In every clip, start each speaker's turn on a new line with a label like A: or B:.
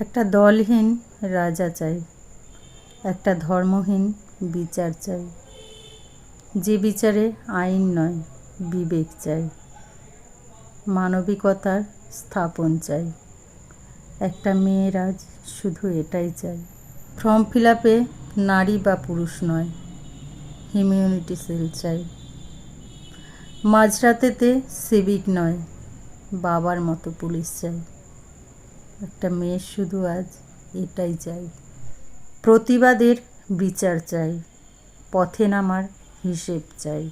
A: একটা দলহীন রাজা চাই, একটা ধর্মহীন বিচার চাই। যে বিচারে আইন নয়, বিবেক চাই। মানবিকতার স্থাপন চাই। একটা মেয়ের আজ শুধু এটাই চাই। ফর্ম ফিল আপে নারী বা পুরুষ নয় হিমিউনিটি সেল চাই। মাঝরাতেতে সিভিক নয়, বাবার মতো পুলিশ চাই। একটা মেয়ের শুধু আজ এটাই চাই। প্রতিবাদের বিচার চাই, পথে নামার হিসেব চাই।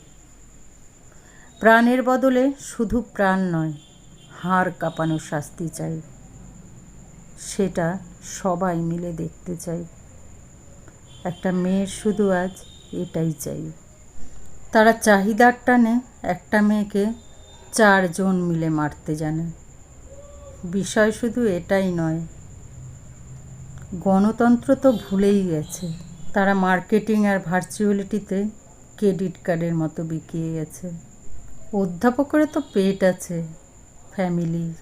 A: প্রাণের বদলে শুধু প্রাণ নয়, হাড় কাঁপানো শাস্তি চাই। সেটা সবাই মিলে দেখতে চাই। একটা মেয়ের শুধু আজ এটাই চাই। তারা চাহিদার টানে একটা মেয়েকে চারজন মিলে মারতে জানে। বিষয় শুধু এটাই নয়। গণতন্ত্র তো ভুলেই গেছে। তারা মার্কেটিং আর ভার্চুয়ালিটিতে ক্রেডিট কার্ডের মতো বিকিয়ে গেছে। অধ্যাপকেরও তো পেট আছে, ফ্যামিলি,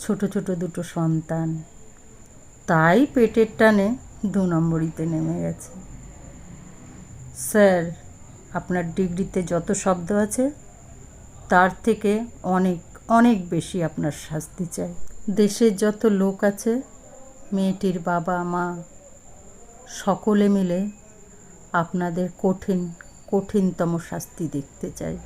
A: ছোট ছোট দুটো সন্তান। তাই পেটের টানে দু নম্বরিতে নেমে গেছে। স্যার, আপনার ডিগ্রিতে যত শব্দ আছে, তার থেকে অনেক অনেক বেশি আপনার শাস্তি চাই। দেশের যত লোক আছে, মেয়েটির বাবা, মা, সকলে মিলে আপনাদের কঠিন, কঠিনতম শাস্তি দেখতে চাই।